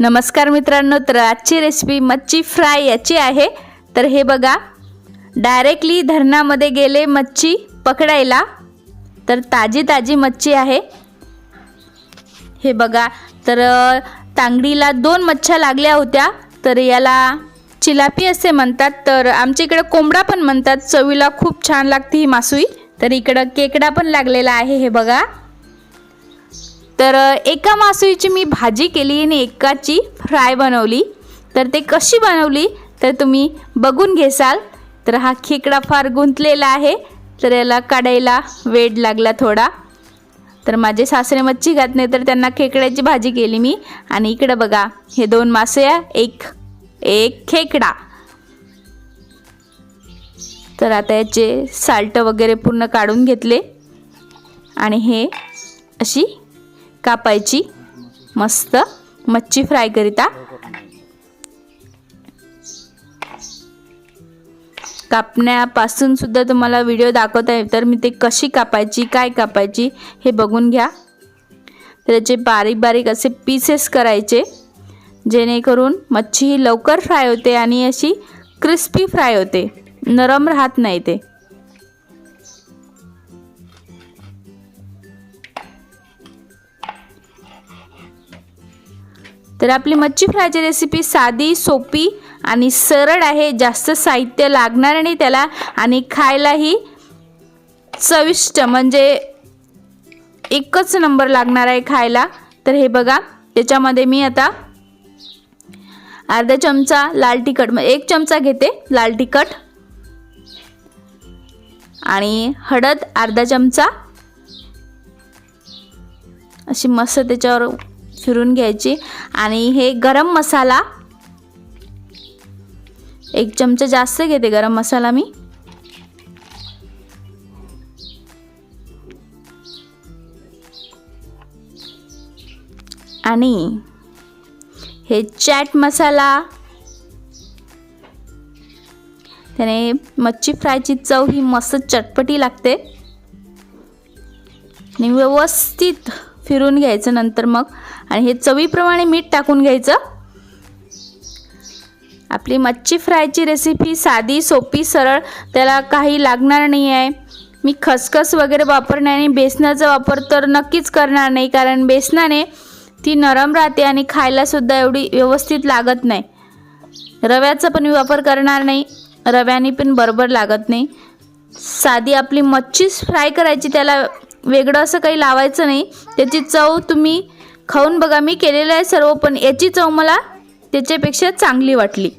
नमस्कार मित्रांनो तर आजची रेसिपी मच्छी फ्राय याची आहे. तर हे बघा डायरेक्टली धरणामध्ये गेले मच्छी पकडायला. तर ताजी ताजी मच्छी आहे. हे बघा तर तांगडीला दोन मच्छ्या लागल्या होत्या. तर याला चिलापी असे म्हणतात. तर आमच्या इकडं कोंबडा पण म्हणतात. चवीला खूप छान लागते ही मासुई. तर इकडं केकडा पण लागलेला आहे हे बघा. तर एका मासळीची मी भाजी केली आणि एकाची फ्राय बनवली. तर ते कशी बनवली? तर तुम्ही बघून घेसाल. तर हा खेकडा फार गुंतलेला आहे. तर याला काढायला वेळ लागला थोडा. तर माझे सासरे मच्छी घात नाही तर त्यांना खेकड्याची भाजी केली मी. आणि इकडं बघा हे दोन मासे एक एक खेकडा. तर आता याचे साल्ट वगैरे पूर्ण काढून घेतले. आणि हे अशी कापायची मस्त मच्छी फ्राय करिता. कापण्यापासून सुद्धा तुम्हाला व्हिडिओ दाखवता येईल तर मी ते कशी कापायची काय कापायची हे बघून घ्या. त्याचे बारीक बारीक असे पीसेस करायचे जेणेकरून मच्छी ही लवकर फ्राय होते आणि अशी क्रिस्पी फ्राय होते. नरम राहत नाही ते. तर आपली मच्छी फ्रायची रेसिपी साधी सोपी आणि सरळ आहे. जास्त साहित्य लागणार नाही त्याला आणि खायलाही चविष्ट म्हणजे एकच नंबर लागणार आहे खायला. तर हे बघा त्याच्यामध्ये मी आता अर्धा चमचा लाल तिखट मग एक चमचा घेते लाल तिखट. आणि हळद अर्धा चमचा. अशी मस्त त्याच्यावर फिरून घ्यायची. आणि हे गरम मसाला एक चमचा जास्त घेते गरम मसाला मी. आणि हे चॅट मसाला त्याने मच्छी फ्रायची चव ही मस्त चटपटी लागते. आणि व्यवस्थित फिरून घ्यायचं नंतर मग. आणि हे चवीप्रमाणे मीठ टाकून घ्यायचं. आपली मच्छी फ्रायची रेसिपी साधी सोपी सरळ त्याला काही लागणार नाही आहे. मी खसखस वगैरे वापरणार आणि बेसनाचा वापर तर नक्कीच करणार नाही कारण बेसनाने ती नरम राहते आणि खायलासुद्धा एवढी व्यवस्थित लागत नाही. रव्याचा पण मी वापर करणार नाही रव्याने पण बरोबर लागत नाही. साधी आपली मच्छीच फ्राय करायची त्याला वेगळं असं काही लावायचं नाही. त्याची चव तुम्ही खाऊन बघा. मी केलेलं आहे सर्व पण याची चव मला त्याच्यापेक्षा चांगली वाटली.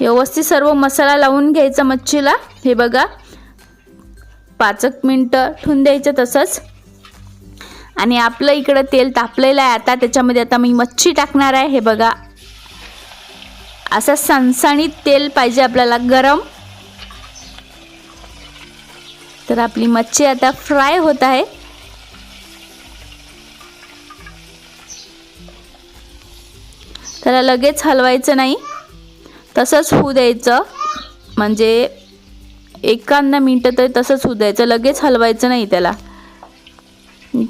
व्यवस्थित सर्व मसाला लावून घ्यायचा मच्छीला. हे बघा. पाच एक मिनटं ठेवून द्यायचं तसंच. आणि आपलं इकडं तेल तापलेलं आहे आता. त्याच्यामध्ये आता मी मच्छी टाकणार आहे. हे बघा. असं सणसणीत तेल पाहिजे आपल्याला. गरम तर आपली मच्छी आता फ्राय होत आहे. त्याला लगेच हलवायचं नाही. तसंच होऊ द्यायचं. म्हणजे एकांना मिनटं तर तसंच होऊ द्यायचं. लगेच हलवायचं नाही त्याला.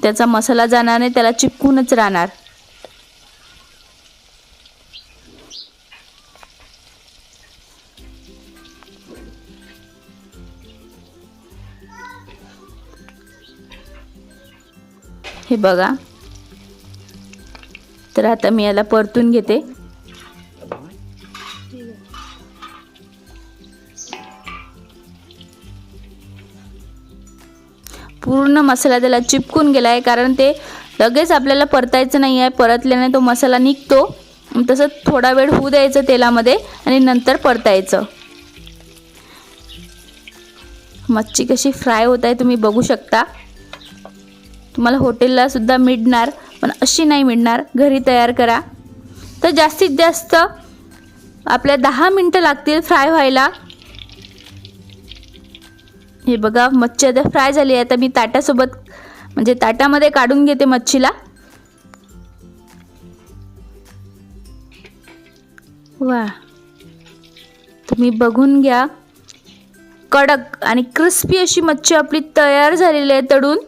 त्याचा मसाला जाणार नाही त्याला चिपकूनच राहणार. हे बघा. तर आता मी याला परतून घेते. पूर्ण मसाला त्याला चिपकून गेला आहे कारण ते लगेच आपल्याला परतायचं नाही आहे परतल्याने तो मसाला निघतो. तसं थोडा वेळ होऊ द्यायचं तेलामध्ये आणि नंतर परतायचं. मच्छी कशी फ्राय होत आहे तुम्ही बघू शकता. तुम्हाला हॉटेललासुद्धा मिळणार पण अशी नाही मिळणार. घरी तयार करा. तर जास्तीत जास्त आपल्या दहा मिनटं लागतील फ्राय व्हायला. हे बघा मच्छी आता फ्राय झाली आहे. आता मी ताटासोबत म्हणजे ताटामध्ये काढून घेते मच्छीला. वा. तुम्ही बघून घ्या. कडक आणि क्रिस्पी अशी मच्छी आपली तयार झालेली आहे तळून.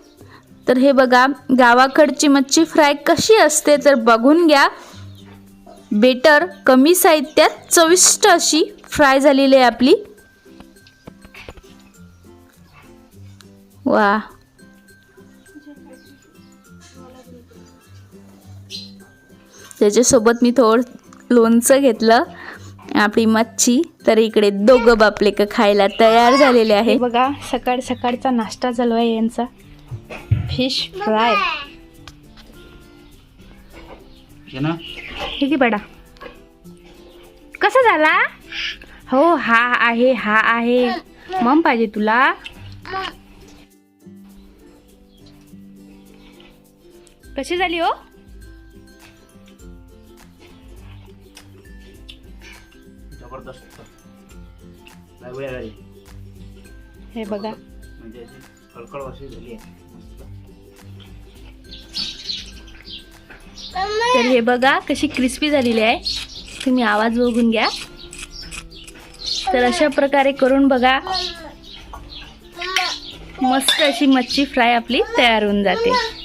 तर हे बघा गावाकडची मच्छी फ्राय कशी असते तर बघून घ्या. बेटर कमी साहित्यात चविष्ट अशी फ्राय झालेली आहे आपली. वा. त्याच्यासोबत मी थोडं लोणचं घेतलं आपली मच्छी. तर इकडे दोघं बापले का खायला तयार झालेले आहे बघा सकाळ सकाळचा नाश्ता चालू आहे यांचा. फिश फ्राय किती बडा. कसा झाला? हो हा आहे हा आहे. मम पाहिजे तुला. कशी झाली हो? हे बघा. म्हणजे झाली तर हे बघा कशी क्रिस्पी झालेली आहे. तुम्ही आवाज बघून घ्या. तर अशा प्रकारे करून बघा. मस्त अशी मच्छी फ्राय आपली तयार होऊन जाते.